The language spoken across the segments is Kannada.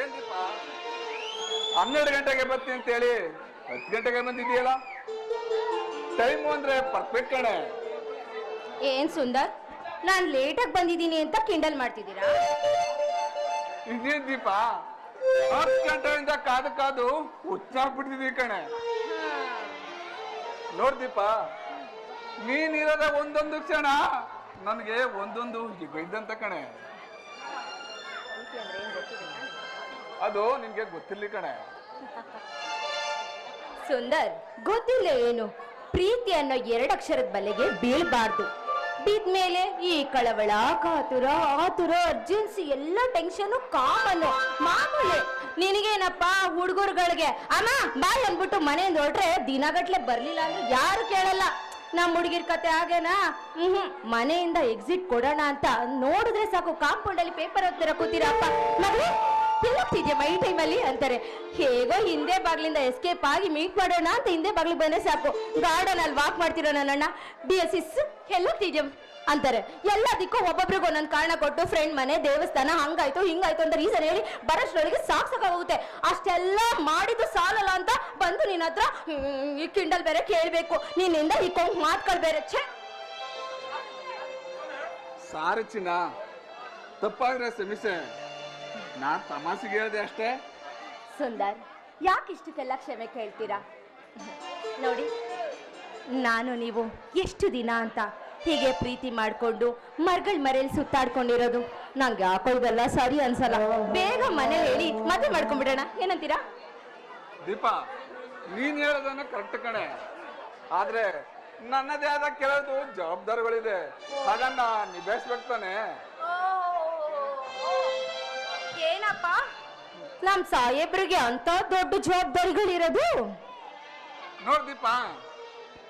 ಏನ್ ದೀಪ? ಹನ್ನೆರಡು ಗಂಟೆಗೆ ಬರ್ತೀನಿ ಅಂತ ಹೇಳಿ ಹತ್ತು ಗಂಟೆಗೆ ಬಂದಿದೆಯಲ್ಲ ಟೈಮ್ ಅಂದ್ರೆ ಪರ್ಫೆಕ್ಟ್ ಕಣೆ. ಏನ್ ಸುಂದರ್? ನಾನ್ ಲೇಟಾಗಿ ಬಂದಿದ್ದೀನಿ ಅಂತ ಕಿಂಡಲ್ ಮಾಡ್ತಿದ್ದೀರಾ? ಇದೇನ್ ದೀಪ? ಹತ್ತು ಗಂಟೆಯಿಂದ ಕಾದು ಕಾದು ಹುಚ್ಚಾಗ್ಬಿಟ್ಟಿದೀವಿ ಕಣೆ. ನೋಡ್ ನೀನಿರೋದ ಒಂದೊಂದು ಕ್ಷಣ ನನಗೆ ಒಂದೊಂದು ಇದ್ದಂತ ಕಣೆ. ಅದು ನಿನ್ಗೆ ಗೊತ್ತಿರಲಿ ಕಣೆ. ಸುಂದರ್ ಗೊತ್ತಿಲ್ಲ ಏನು? ಪ್ರೀತಿ ಅನ್ನೋ ಎರಡಕ್ಷರದ ಬಲೆಗೆ ಬೀಳ್ಬಾರ್ದು. ಬಿದ್ಮೇಲೆ ಈ ಕಳವಳ, ಕಾತುರ, ಆತುರ ಅರ್ಜೆನ್ಸಿ ಎಲ್ಲ ಟೆನ್ಷನ್ ಕಾಮನ್ ಮಾಮೂಲಿ. ನಿನಗೇನಪ್ಪ ಹುಡುಗರುಗಳಿಗೆ, ಅಮ್ಮ, ಬಾಯ್ ಅಂದ್ಬಿಟ್ಟು ಮನೆಯಿಂದ ಹೊರಟ್ರೆ ದಿನಗಟ್ಲೆ ಬರ್ಲಿಲ್ಲ ಅಂದ್ರೆ ಯಾರು ಕೇಳಲ್ಲ. ನಮ್ಮ ಹುಡುಗಿರ್ ಕತೆ ಹಾಗೇನಾ? ಹ್ಮ್, ಮನೆಯಿಂದ ಎಕ್ಸಿಟ್ ಕೊಡೋಣ ಅಂತ ನೋಡಿದ್ರೆ ಸಾಕು ಕಾಂಪೌಂಡ್ ಅಲ್ಲಿ ಪೇಪರ್ ಓದ್ತೀರ ಕೂತೀರಪ್ಪ. ಮಗಳೇ ಎಲ್ಲೋಗ್ತಿದ್ಯಮ್ಮ ಈ ಟೈಮಲ್ಲಿ ಅಂತಾರೆ. ಹೇಗೋ ಹಿಂದೆ ಬಾಗ್ಲಿಂದ ಎಸ್ಕೇಪ್ ಆಗಿ ಮೀಟ್ ಮಾಡೋಣ ಅಂತ ಹಿಂದೆ ಬಾಗ್ಲಿಗೆ ಬಂದ್ರೆ ಸಾಕು. ಗಾರ್ಡನ್ ಅಲ್ಲಿ ವಾಕ್ ಮಾಡ್ತಿರೋ ನನ್ನಣ್ಣ. ಡಿ ಎಸ್ ಇಸ್ ಎಲ್ಲೋಗ್ತಿದ್ಯಮ್ ಅಂತಾರೆ. ಎಲ್ಲದಕ್ಕೂ ಒಬ್ಬೊಬ್ರಿಗೂ ಒಂದೊಂದು ಕಾರಣ ಕೊಟ್ಟು ಫ್ರೆಂಡ್ ಮನೆ, ದೇವಸ್ಥಾನ ಹಂಗಾಯ್ತು, ಹಿಂಗಾಯ್ತು ಅಂತ ರೀಸನ್ ಹೇಳಿ ಬರೋಷ್ಟ್ರೊಳಗೆ ಸಾಕ್ ಅಷ್ಟೆಲ್ಲ ಮಾಡಿದ್ದು ಸಾಲಲ್ಲ ಅಂತ ಬಂದು ನಿನ್ನ ಹತ್ರ ಈ ಕಿಂಡಲ್ ಬೇರೆ ಕೇಳ್ಬೇಕು. ನಿನ್ನಿಂದ ಈ ಕೊಂಕ್ ಮಾತ್ಗಳು ಬೇರೆ. ಛೇ! ಸಾರಿ ಚಿನ್ನ. ತಪ್ಪಾದ್ರೆ ಕ್ಷಮಿಸೆ. ನಾನ್ ತಮಾಸಿಗೆ ಹೇಳಿದೆ ಅಷ್ಟೇ. ಸುಂದರ್ ಯಾಕೆ ಇಷ್ಟಕ್ಕೆಲ್ಲ ಕ್ಷಮೆ ಕೇಳ್ತೀರಾ? ನೋಡಿ ನಾನು ನೀವು ಎಷ್ಟು ದಿನ ಅಂತ ಹೀಗೆ ಪ್ರೀತಿ ಮಾಡ್ಕೊಂಡು ಮರಗಳ ಮರೇಲಿ ಸುತ್ತಾಡ್ಕೊಂಡಿರೋದು. ನಂಗೆ ಯಾಕೋ ಇದೆಲ್ಲ ಸರಿ ಅನ್ಸಲ್ಲ. ಬೇಗ ಮನೇಲಿ ಹೇಳಿ ಮದುವೆ ಮಾಡ್ಕೊಂಡ್ಬಿಡೋಣ ಏನಂತೀರಾ? ದೀಪಾ ನೀನ್ ಹೇಳೋದನ್ನ ಕರೆಕ್ಟ್ ಕಣೆ. ಆದ್ರೆ ನನ್ನದೇ ಆದ ಕೆಲವು ಜವಾಬ್ದಾರಿಗಳಿದೆ. ಅದನ್ನ ನಿಭಾಯಿಸ್ಬೇಕು ತಾನೆ. ನಮ್ ಸಾಹೇಬ್ರಿಗೆ ಅಂತ ದೊಡ್ಡ ಜವಾಬ್ದಾರಿಗಳಿರೋದು? ನೋಡ್ದೀಪ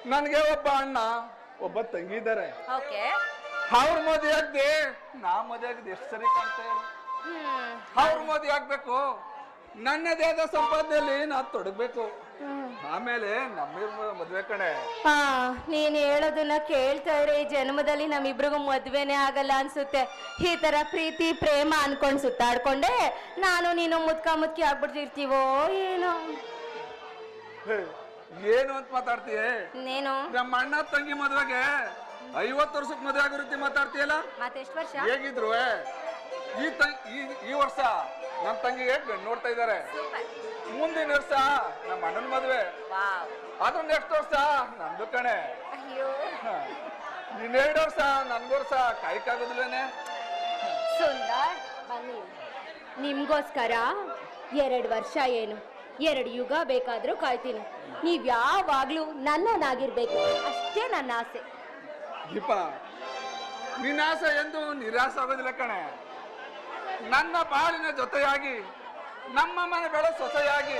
ನನ್ಗೆ ಒಬ್ಬ ಅಣ್ಣ ಒಬ್ಬ ತಂಗಿ ಇದ್ದಾರೆ ಓಕೆ. ಅವ್ರ ಮದುವೆ ಆಗದೆ ನಾ ಮದುವೆ ಆಗದೆ ಎಷ್ಟು ಸರಿ ಕಾಣ್ತಾ ಅವ್ರ ಮದುವೆ ಆಗ್ಬೇಕು. ನನ್ನದೇ ಆದ ಸಂಪಾದನೆಯಲ್ಲಿ ನಾ ತೊಡಗ್ಬೇಕು. ಆಮೇಲೆ ಮದ್ವೆ ಕಣೆ. ಹಾ ನೀನ್ ಹೇಳೋದನ್ನ ಕೇಳ್ತಾ ಇದ್ರೆ ಈ ಜನ್ಮದಲ್ಲಿ ನಮ್ಮಿಬ್ರಿಗೂ ಮದ್ವೆನೆ ಆಗಲ್ಲ ಅನ್ಸುತ್ತೆ. ಈ ತರ ಪ್ರೀತಿ ಪ್ರೇಮ ಅನ್ಕೊಂಡ್ ಸುತ್ತಾಡ್ಕೊಂಡೆ ನಾನು ನೀನು ಮುದ್ಕ ಮುದ್ಕಿ ಆಗ್ಬಿಡ್ತಿರ್ತೀವೋ ಏನೋ. ಹೇ, ಏನು ಅಂತ ಮಾತಾಡ್ತೀಯ? ನೀನು? ನಮ್ಮ ಅಣ್ಣ ತಂಗಿ ಮದ್ವೆಗೆ ಐವತ್ ವರ್ಷಕ್ಕೆ ಮದ್ವೆ ಆಗಿರುತ್ತೆ ರೀತಿ ಮಾತಾಡ್ತೀಯಲ್ಲ? ಮತ್ತೆಷ್ಟು ವರ್ಷ? ಹೇಗಿದ್ರು ಈ ತಂ- ಈ ಈ ವರ್ಷ ನಮ್ಮ ತಂಗಿಗೆ ನೋಡ್ತಾ ಇದ್ದಾರೆ. ಮುಂದಿನ ವರ್ಷ ನಮ್ಮ ಅಣ್ಣನ ಮದ್ವೆ. ಅದ್ರ ನೆಕ್ಸ್ಟ್ ವರ್ಷ? ನಂದು ಕಣೆ. ಇನ್ನೆರಡು ವರ್ಷ ನನ್ಗೆ ವರ್ಷ. ಕಾಯ್ಕಾಗೋದಿಲ್ಲೇನೆ ಸುಂದರ್ ಬನ್ನಿ. ನಿಮ್ಗೋಸ್ಕರ ಎರಡು ವರ್ಷ ಏನು? ಎರಡು ಯುಗ ಬೇಕಾದ್ರೂ ಕಾಯ್ತೀನಿ. ನೀವ್ ಯಾವಾಗ್ಲೂ ನನ್ನನಾಗಿರ್ಬೇಕು. ಅಷ್ಟೇ ನನ್ನ ಆಸೆ. ದೀಪ ನಿನ್ನ ಆಸೆ ಎಂದು ನಿರಾಸೆ ಆಗೋದಿಲ್ಲ ಕಣೆ. ನನ್ನ ಬಾಳಿನ ಜೊತೆಯಾಗಿ ನಮ್ಮ ಮನೆ ಬೆಳೆ ಸೊಸೆಯಾಗಿ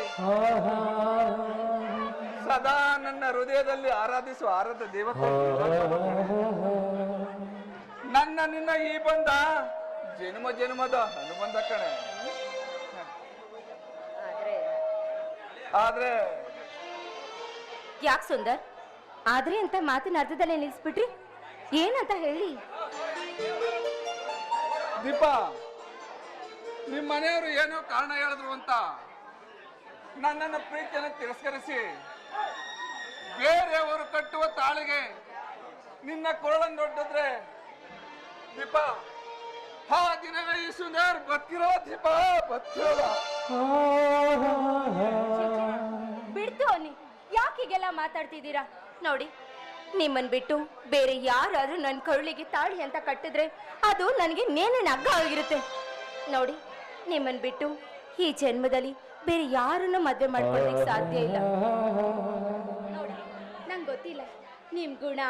ಸದಾ ನನ್ನ ಹೃದಯದಲ್ಲಿ ಆರಾಧಿಸುವ ಆರಾಧ ದೇವತೆ. ನನ್ನ ನಿನ್ನ ಈ ಬಂದ ಜನ್ಮ ಜನ್ಮದ ಅನುಬಂಧ ಕಣೆ. ಆದ್ರೆ ಯಾಕೆ ಸುಂದರ್? ಆದ್ರೆ ಅಂತ ಮಾತಿನ ಅರ್ಧದಲ್ಲೇ ನಿಲ್ಲಿಸ್ಬಿಟ್ರಿ ಏನಂತ ಹೇಳಿ? ದೀಪ ನಿಮ್ಮ ಮನೆಯವರು ಏನೋ ಕಾರಣ ಹೇಳಿದ್ರು ಅಂತ ನನ್ನ ಪ್ರೀತಿಯನ್ನು ತಿರಸ್ಕರಿಸಿ ಬೇರೆಯವರು ಕಟ್ಟುವ ತಾಳಿಗೆ ನಿನ್ನ ಕೊರಳನ್ನು ದೊಡ್ಡದ್ರೆ ದೀಪ. ಹಾ ದಿನವೇ ಈ ಸುಂದರ್ ಬತ್ತಿರೋ ದೀಪ ಬತ್ತಿರೋ ಬಿಡ್ತು ಅನ್ನಿ, ಯಾಕೆ ಹೀಗೆಲ್ಲ ಮಾತಾಡ್ತಿದ್ದೀರಾ? ನೋಡಿ, ನಿಮ್ಮನ್ ಬಿಟ್ಟು ಬೇರೆ ಯಾರಾದ್ರೂ ನನ್ನ ಕರುಳಿಗೆ ತಾಳಿ ಅಂತ ಕಟ್ಟಿದ್ರೆ ಅದು ನನಗೆ ನೇನೇ ನಗ್ಗ ಆಗಿರುತ್ತೆ. ನೋಡಿ ನಿಮ್ಮನ್ ಬಿಟ್ಟು ಈ ಜನ್ಮದಲ್ಲಿ ಬೇರೆ ಯಾರನ್ನು ಮದುವೆ ಮಾಡ್ಕೊಳ್ಳಿಕ್ ಸಾಧ್ಯ ಇಲ್ಲ. ನೋಡಿ ನಂಗೆ ಗೊತ್ತಿಲ್ಲ. ನಿಮ್ ಗುಣ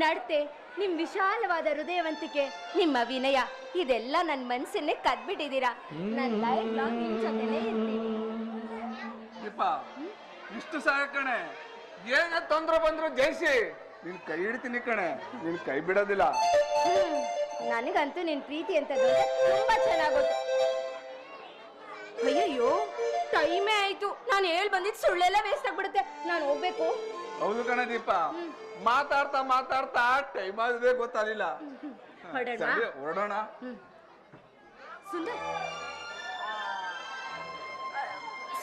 ನಡತೆ ನಿಮ್ ವಿಶಾಲವಾದ ಹೃದಯವಂತಿಕೆ ನಿಮ್ಮ ವಿನಯ ಇದೆಲ್ಲ ನನ್ನ ಮನಸ್ಸನ್ನೇ ಕದ್ಬಿಟ್ಟಿದ್ದೀರಾ. ನನ್ನ ಲೈಫ್ ಲಾಂಗ್ ನಿಮ್ ಜೊತೆನೇ ಇರ್ತೀನಿ ದೀಪ ಇಷ್ಟು ಸಹಾಯ ಕಣೆ. ಏನೇ ತೊಂದ್ರೆ ಬಂದ್ರು ಜಯಿಸಿ. ನಿನ್ ಕೈ ಹಿಡ್ತೀನಿ ಕಣೆ. ನಿನ್ ಕೈ ಬಿಡೋದಿಲ್ಲ. ಹ್ಮ್. ನನಗಂತೂ ನಿನ್ ಪ್ರೀತಿ ಅಂತ ತುಂಬಾ ಚೆನ್ನಾಗೋತು ಟೈಮೇ ಆಯ್ತು. ನಾನು ಹೇಳ್ ಬಂದಿದ್ ಸುಳ್ಳೆಲ್ಲ ವೇಸ್ಟ್ ಆಗ್ಬಿಡುತ್ತೆ. ನಾನು ಹೋಗ್ಬೇಕು. ಹೌದು ಕಣ ದೀಪ. ಮಾತಾಡ್ತಾ ಮಾತಾಡ್ತಾ ಟೈಮ್ ಆಗಿದೆ ಗೊತ್ತಾಗಲಿಲ್ಲ. ಹೊರಡೋಣ? ಸರಿ ಹೊರಡೋಣ. ಸುಂದರ್.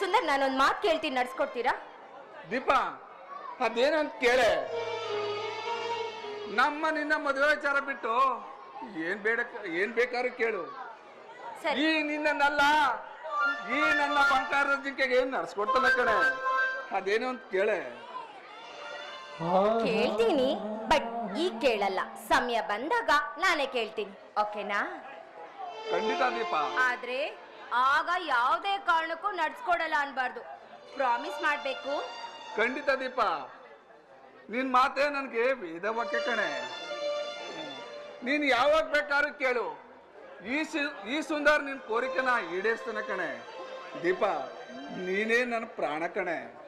ಸುಂದರ್ ನಾನೊಂದ್ ಮಾತು ಕೇಳ್ತೀನಿ ನಡ್ಸ್ಕೊಡ್ತೀರಾ? ದೀಪ ಅದೇನು ಅಂತ ಕೇಳೆ? ನಮ್ಮ ನಿನ್ನ ಮದುವೆ ವಿಚಾರ ಬಿಟ್ಟು ಏನ್ ಬೇಡ ಏನ್ ಬೇಕಾದ್ರೂ ಕೇಳು. ಸರಿ. ಈ ನಿನ್ನನ್ನಲ್ಲ ಈ ನನ್ನ ಬಂಗಾರದ ಜಿಂಕೆಗೆ ನಡ್ಸ್ಕೊಡ್ತಾನೆ ಕಣೆ? ಅದೇನು ಅಂತ ಕೇಳೆ. ಕೇಳ್ತೀನಿ ಬಟ್ ಈಗ ಕೇಳಲ್ಲ. ಸಮಯ ಬಂದಾಗ ನಾನೇ ಕೇಳ್ತೀನಿ. ಓಕೆನಾ? ಖಂಡಿತ ದೀಪ. ಆದ್ರೆ ಆಗ ಯಾವುದೇ ಕಾರಣಕ್ಕೂ ನಡ್ಸ್ಕೊಡಲ್ಲ ಅನ್ಬಾರ್ದು. ಪ್ರಾಮಿಸ್ ಮಾಡ್ಬೇಕು. ಖಂಡಿತ ದೀಪ. ನಿನ್ ಮಾತೇ ನನಗೆ ವೇದ ಬಗ್ಗೆ ಕಣೆ ನೀನ್ ಯಾವಾಗ ಬೇಕಾದ್ರೂ ಕೇಳು. ಈ ಈ ಸುಂದರ್ ನಿನ್ ಕೋರಿಕೆನ ಈಡೇರಿಸ್ತಾನೆ ಕಣೆ. ದೀಪ ನೀನೇ ನನ್ನ ಪ್ರಾಣ ಕಣೆ.